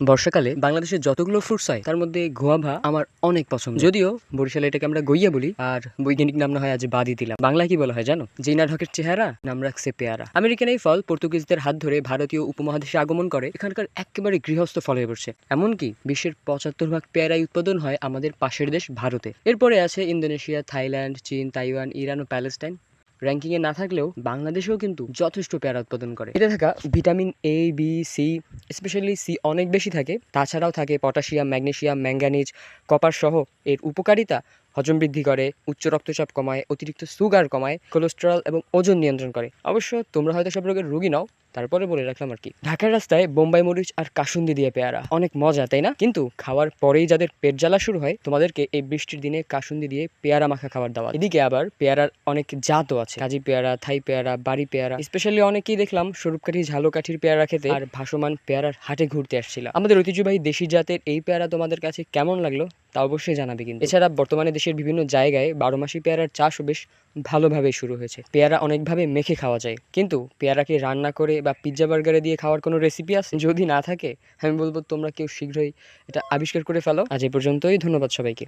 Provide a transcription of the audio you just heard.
বর্ষাকালে বাংলাদেশের যতগুলো ফ্রুটস হয়, তার মধ্যে গোয়াভা আমার অনেক পছন্দ। যদিও বরিশালে এটাকে আমরা গইয়া বলি, আর বৈজ্ঞানিক নাম না হয় আজ বাদই দিলাম। বাংলায় কি বলা হয় জানো? জিনা ঢকের চেহারা, নাম রাখছে পেয়ারা। আমেরিকান এই ফল পর্তুগিজদের হাত ধরে ভারতীয় উপমহাদেশে আগমন করে, এখানকার একেবারে গৃহস্থ ফল হয়ে পড়ছে। এমনকি বিশ্বের পঁচাত্তর ভাগ পেয়ারাই উৎপাদন হয় আমাদের পাশের দেশ ভারতে। এরপরে আছে ইন্দোনেশিয়া, থাইল্যান্ড, চীন, তাইওয়ান, ইরান ও প্যালেস্টাইন। র্যাঙ্কিং এ না থাকলেও বাংলাদেশেও কিন্তু যথেষ্ট পেয়ারা উৎপাদন করে। এতে থাকা vitamin A B C specially C অনেক বেশি থাকে। তাছাড়াও থাকে পটাশিয়াম ম্যাগনেসিয়াম ম্যাঙ্গানিজ কপার সহ এর উপকারিতা হজম বৃদ্ধি করে, উচ্চ রক্তচাপ কমায়, অতিরিক্ত সুগার কমায় কোলেস্টেরল এবং ওজন নিয়ন্ত্রণ করে। অবশ্য তোমরা হয়তো সব রোগের রোগী নাও, তারপরে বলে রাখলাম আর কি। ঢাকার রাস্তায় বোম্বাই মরিচ আর কাসুন্দি দিয়ে পেয়ারা। অনেক মজা, তাই না? কিন্তু খাওয়ার পরেই যাদের পেট জ্বালা শুরু হয়, তোমাদেরকে এই বৃষ্টির দিনে কাসুন্দি দিয়ে পেয়ারা মাখা খাবার দেওয়া। এদিকে আবার পেয়ারার অনেক জাতও আছে। কাজী পেয়ারা, থাই পেয়ারা, বাড়ি পেয়ারা। স্পেশালি অনেকেই দেখলাম স্বরূপকাঠি ঝালকাঠির পেয়ারা খেতে আর ভাসমান পেয়ারার হাটে ঘুরতে আসছিলাম আমাদের ঐতিহ্যবাহী দেশি জাতের এই পেয়ারা তোমাদের কাছে কেমন লাগল? তা অবশ্যই জানাবে কিন্তু। এছাড়া বর্তমানে দেশের বিভিন্ন জায়গায় বারো মাসি পেয়ারার চাষও বেশ ভালোভাবে শুরু হয়েছে। পেয়ারা অনেকভাবে মেখে খাওয়া যায়। কিন্তু পেয়ারাকে রান্না করে বা পিৎজা বার্গারে দিয়ে খাওয়ার কোনো রেসিপি আছে? যদি না থাকে, আমি বলব তোমরা কেউ শীঘ্রই এটা আবিষ্কার করে ফেলো। আজ এই পর্যন্তই, ধন্যবাদ সবাইকে।